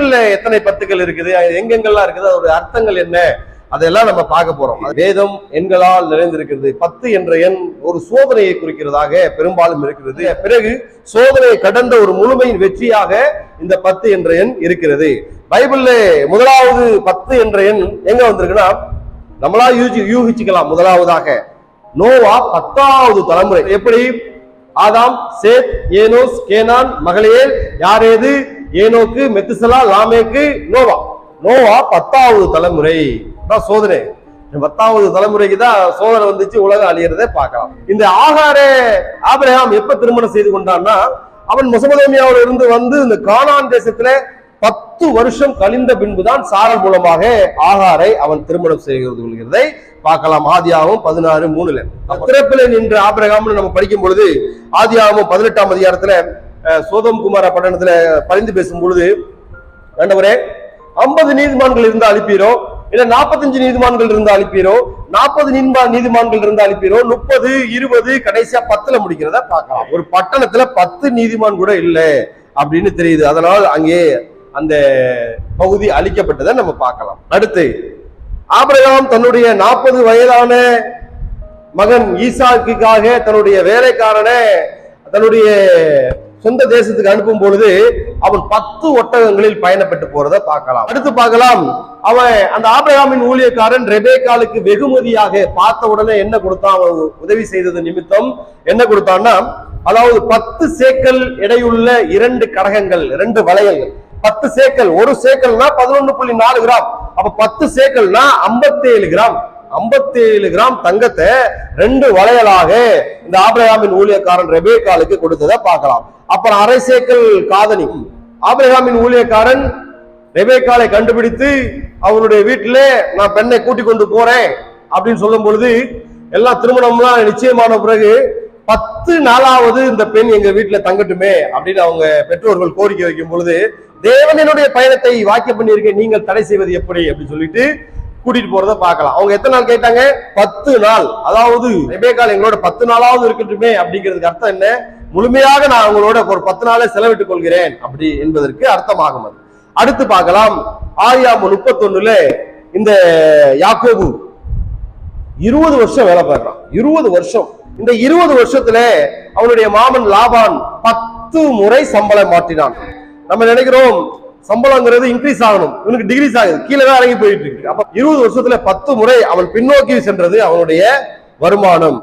பைபிள்ல எத்தனை பத்துக்கள் இருக்குது? எங்கெங்கெல்லாம் இருக்குது? அதோட அர்த்தங்கள் என்ன? அதெல்லாம் நம்ம பார்க்க போறோம். வேதம் எண்களால் நிறைந்திருக்கிறது. பத்து என்ற எண் ஒரு சோதனையை குறிக்கிறதாக பெரும்பாலும் இருக்கிறது. பிறகு சோதனையை கடந்த ஒரு முழுமையின் வெற்றியாக இந்த பத்து என்ற எண் இருக்கிறது. பைபிள்ல முதலாவது பத்து என்ற எண் எங்க வந்திருக்குன்னா நம்மளா யூகி யூகிச்சுக்கலாம் முதலாவதாக. நோவா பத்தாவது தலைமுறை. எப்படி? ஆதாம் சேத் ஏனோஸ் கேனான் மகளேல் யாரேது ஏனோக்கு மெத்துசலா லாமேக்கு நோவா. நோவா பத்தாவது தலைமுறை. தான் சோதனை. பத்தாவது தலைமுறைக்கு தான் சோதனை வந்துச்சு உலகம் அழியறதை பார்க்கலாம். இந்த ஆகாரே ஆபிரகாம் எப்ப திருமணம் செய்து கொண்டான்னா அவன் மெசபதோமியாவில இருந்து வந்து இந்த கானான் தேசத்துல பத்து வருஷம் கழிந்த பின்புதான் சாரல் மூலமாக ஆகாரை அவன் திருமணம் செய்கிறது கொள்கிறதை பார்க்கலாம். ஆதியாகவும் பதினாறு மூணுல. திறப்பில நின்ற ஆபிரகாம்னு நம்ம படிக்கும் பொழுது ஆதியாகவும் பதினெட்டாம் அதிகாரத்துல சோதம் குமார பட்டணத்துல பரிந்து பேசும் பொழுது ஆண்டவரே ஐம்பது நீதிமான்கள் இருந்தா அனுப்பீரோ இல்ல நாற்பத்தஞ்சு நீதிமான்கள் இருந்தா அனுப்பீரோ நாற்பது நீதிமான்கள் இருந்தா அனுப்பீரோ முப்பது இருபது கடைசியா பத்துல முடிக்கிறத பார்க்கலாம். ஒரு பட்டணத்துல பத்து நீதிமான் கூட இல்லை அப்படின்னு தெரியுது. அதனால் அங்கே அந்த பகுதி அழிக்கப்பட்டதை நம்ம பார்க்கலாம். அடுத்து ஆபிரகாம் தன்னுடைய நாற்பது வயதான மகன் ஈசாக்குக்காக தன்னுடைய வேலைக்காரனை தன்னுடைய சொந்த தேசத்துக்கு அனுப்பும் பொழுது அவன் பத்து ஒட்டகங்களில் பயணப்பட்டு போறதை பார்க்கலாம். அடுத்து பார்க்கலாம். அவன் அந்த ஆபிரகாமின் ஊழியக்காரன் ரெபேக்காலுக்கு வெகுமதியாக பார்த்த உடனே என்ன கொடுத்தான்? அவன் உதவி செய்தது நிமித்தம் என்ன கொடுத்தான்னா அதாவது பத்து சேக்கல் எடையுள்ள இரண்டு கடகங்கள் இரண்டு வளையல்கள் பத்து சேக்கல் ஒரு சேக்கல்னா பதினொன்னு புள்ளி நாலு கிராம். அப்ப பத்து சேக்கல்னா 57 கிராம். 57 கிராம் தங்கத்தை ரெண்டு வளையலாக இந்த ஆபிரகாமின் ஊழியக்காரன் ரெபேக்காலுக்கு கொடுத்ததை பார்க்கலாம். அப்புறம் அரை சேக்கல் காதணி. ஆபிரகாமின் ஊழியக்காரன் ரெபேக்காலை கண்டுபிடித்து அவருடைய வீட்டிலே நான் பெண்ணை கூட்டி கொண்டு போறேன் அப்படின்னு சொல்லும் பொழுது எல்லாம் திருமணம்லாம் நிச்சயமான பிறகு பத்து நாளாவது இந்த பெண் எங்க வீட்டுல தங்கட்டுமே அப்படின்னு அவங்க பெற்றோர்கள் கோரிக்கை வைக்கும் பொழுது தேவனினுடைய பயணத்தை வாக்கியம் பண்ணியிருக்கேன் நீங்கள் தடை செய்வது எப்படி? அப்படின்னு சொல்லிட்டு கூட்டிட்டு போறத பார்க்கலாம். அவங்க எத்தனை நாள் கேட்டாங்க? பத்து நாள். அதாவது ரெபேக்கால் எங்களோட பத்து நாளாவது இருக்கட்டுமே அப்படிங்கிறதுக்கு அர்த்தம் என்ன? முழுமையாக நான் அவங்களோட ஒரு பத்து நாளை செலவிட்டுக் கொள்கிறேன் அப்படி என்பதற்கு அர்த்தமாகும் அது. அடுத்து பார்க்கலாம். ஆரியாம முப்பத்தொன்னுல இந்த யாக்கோபு இருபது வருஷம் வேலை பார்க்கலாம் இருபது வருஷம். இந்த இருபது வருஷத்துல அவனுடைய மாமன் லாபான் பத்து முறை சம்பளம் மாற்றினான். நம்ம நினைக்கிறோம் சம்பளங்கிறது இன்க்ரீஸ் ஆகணும். இவனுக்கு டிகிரிஸ் ஆகுது. கீழே தான் இறங்கி போயிட்டு இருக்கு. அப்ப இருபது வருஷத்துல பத்து முறை அவன் பின்னோக்கி சென்றது அவனுடைய வருமானம்.